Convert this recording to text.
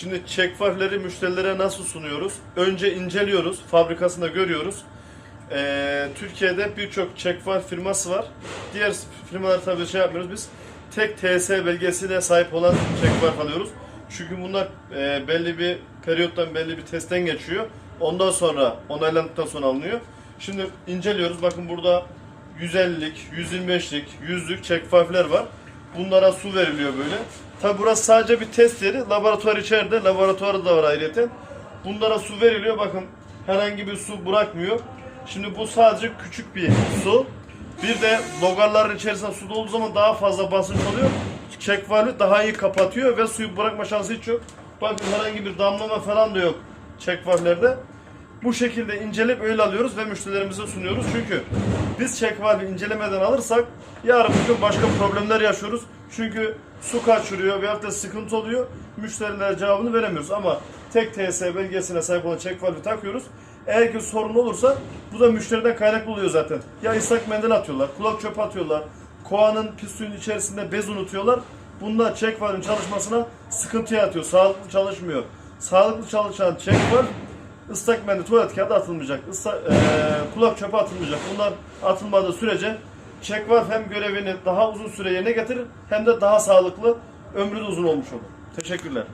Şimdi check valve'leri müşterilere nasıl sunuyoruz? Önce inceliyoruz, fabrikasında görüyoruz. Ee, Türkiye'de birçok check valve firması var. Diğer firmalar tabii şey yapmıyoruz biz. Tek TS belgesine sahip olan check valve alıyoruz. Çünkü bunlar e, belli bir periyottan belli bir testten geçiyor. Ondan sonra onaylandıktan sonra alınıyor. Şimdi inceliyoruz. Bakın burada 150'lik, 125'lik, 100'lük check valve'ler var. Bunlara su veriliyor böyle. Tabi burası sadece bir test yeri. Laboratuvar içeride. Laboratuvarı da var ayrıca. Bunlara su veriliyor. Bakın herhangi bir su bırakmıyor. Şimdi bu sadece küçük bir su. Bir de logarların içerisinde su dolduğu zaman daha fazla basınç oluyor. Check valve daha iyi kapatıyor ve suyu bırakma şansı hiç yok. Bakın herhangi bir damlama falan da yok check valve'lerde. Bu şekilde inceleyip öyle alıyoruz ve müşterilerimize sunuyoruz. Çünkü biz check valve incelemeden alırsak yarın bir gün başka problemler yaşıyoruz. Çünkü su kaçırıyor veyahut da sıkıntı oluyor. Müşterilere cevabını veremiyoruz. Ama tek TS belgesine sahip olan check valve'i takıyoruz. Eğer ki sorun olursa bu da müşteriden kaynaklı oluyor zaten. Ya ıslak mendil atıyorlar, kulak çöp atıyorlar, kovanın pis suyun içerisinde bez unutuyorlar. Bunlar check valve'in çalışmasına sıkıntı yaratıyor. Sağlıklı çalışmıyor. Sağlıklı çalışan check valve ıslak mendil tuvalet kağıdı atılmayacak. Isla, eee, kulak çöpe atılmayacak. Bunlar atılmadığı sürece valve hem görevini daha uzun süre yerine getirir hem de daha sağlıklı ömrü de uzun olmuş olur. Teşekkürler.